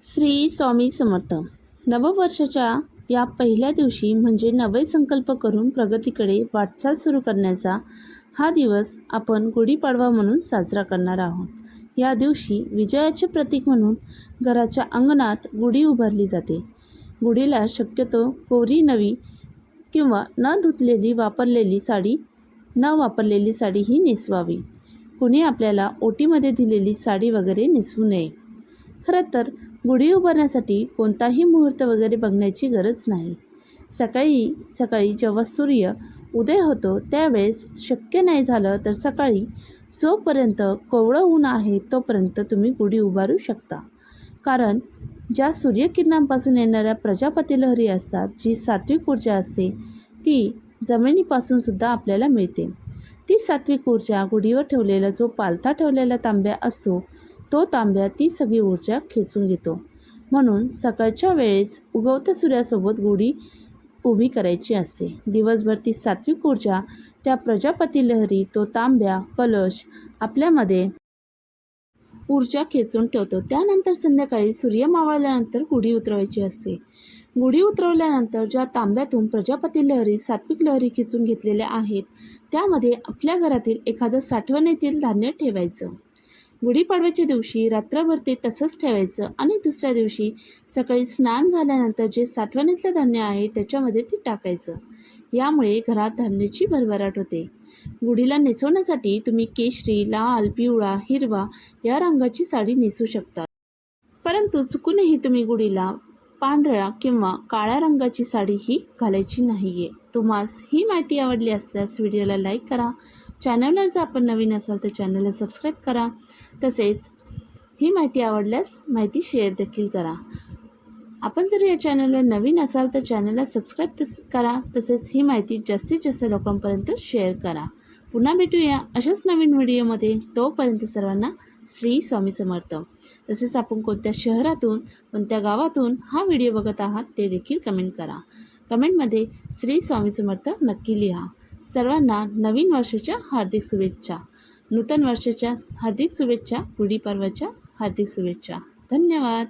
श्री स्वामी समर्थ. नववर्षाच्या या पहिल्या दिवशी म्हणजे नवे संकल्प करून प्रगतीकडे वाटचाल सुरू करण्याचा हा दिवस आपण गुढीपाडवा म्हणून साजरा करणार आहोत. या दिवशी विजयाचे प्रतीक म्हणून घराच्या अंगणात गुढी उभारली जाते. गुढीला शक्यतो कोरी नवी किंवा न धुतलेली वापरलेली साडी न वापरलेली साडी ही नेसवावी. कुणी आपल्याला ओटीमध्ये दिलेली साडी वगैरे नेसवू नये. खरं तर गुढी उभारण्यासाठी कोणताही मुहूर्त वगैरे बघण्याची गरज नाही. सकाळी सकाळी जेव्हा सूर्य उदय होतो त्यावेळेस शक्य नाही झालं तर सकाळी जोपर्यंत कोवळं ऊन आहे तोपर्यंत तुम्ही गुढी उभारू शकता. कारण ज्या सूर्यकिरणांपासून येणाऱ्या प्रजापती लहरी असतात जी सात्विक ऊर्जा असते ती जमिनीपासून सुद्धा आपल्याला मिळते. ती सात्विक ऊर्जा गुढीवर ठेवलेला जो पालथा ठेवलेला तांब्या असतो तो तांब्या ती सगळी ऊर्जा खेचून घेतो. म्हणून सकाळच्या वेळेस उगवत्या सूर्यासोबत गुढी उभी करायची असते. दिवसभर ती सात्विक ऊर्जा त्या प्रजापती लहरी तो तांब्या कलश आपल्यामध्ये ऊर्जा खेचून ठेवतो. त्यानंतर संध्याकाळी सूर्य मावळल्यानंतर गुढी उतरवायची असते. गुढी उतरवल्यानंतर ज्या तांब्यातून प्रजापती लहरी सात्विक लहरी खेचून घेतलेल्या आहेत त्यामध्ये आपल्या घरातील एखादं साठवणीतील धान्य ठेवायचं. गुढीपाडव्याच्या दिवशी रात्रभर ते तसंच ठेवायचं आणि दुसऱ्या दिवशी सकाळी स्नान झाल्यानंतर जे साठवणीतलं धान्य आहे त्याच्यामध्ये ते टाकायचं. यामुळे घरात धान्याची भरभराट होते. गुढीला नेसवण्यासाठी तुम्ही केशरी लाल पिवळा हिरवा या रंगाची साडी नेसू शकता. परंतु चुकूनही तुम्ही गुढीला पांढऱ्या किंवा काळ्या रंगाची साडी ही घालायची नाही आहे तुम्हास ही माहिती आवडली असल्यास व्हिडिओला लाईक करा. चॅनलवर जर आपण नवीन असाल तर चॅनलला सबस्क्राईब करा. तसेच ही माहिती आवडल्यास माहिती शेअर देखील करा. आपण जर या चॅनलवर नवीन असाल तर चॅनलला सबस्क्राईब तस करा. तसेच ही माहिती जास्तीत जास्त लोकांपर्यंत शेअर करा. पुन्हा भेटूया अशाच नवीन व्हिडिओमध्ये तोपर्यंत सर्वांना श्री स्वामी समर्थ. तसेच आपण कोणत्या शहरातून कोणत्या गावातून हा व्हिडिओ बघत आहात ते देखील कमेंट करा. कमेंटमध्ये श्री स्वामी समर्थ नक्की लिहा. सर्वांना नवीन वर्षाच्या हार्दिक शुभेच्छा. नूतन वर्षाच्या हार्दिक शुभेच्छा गुढीपर्वाच्या हार्दिक शुभेच्छा. धन्यवाद!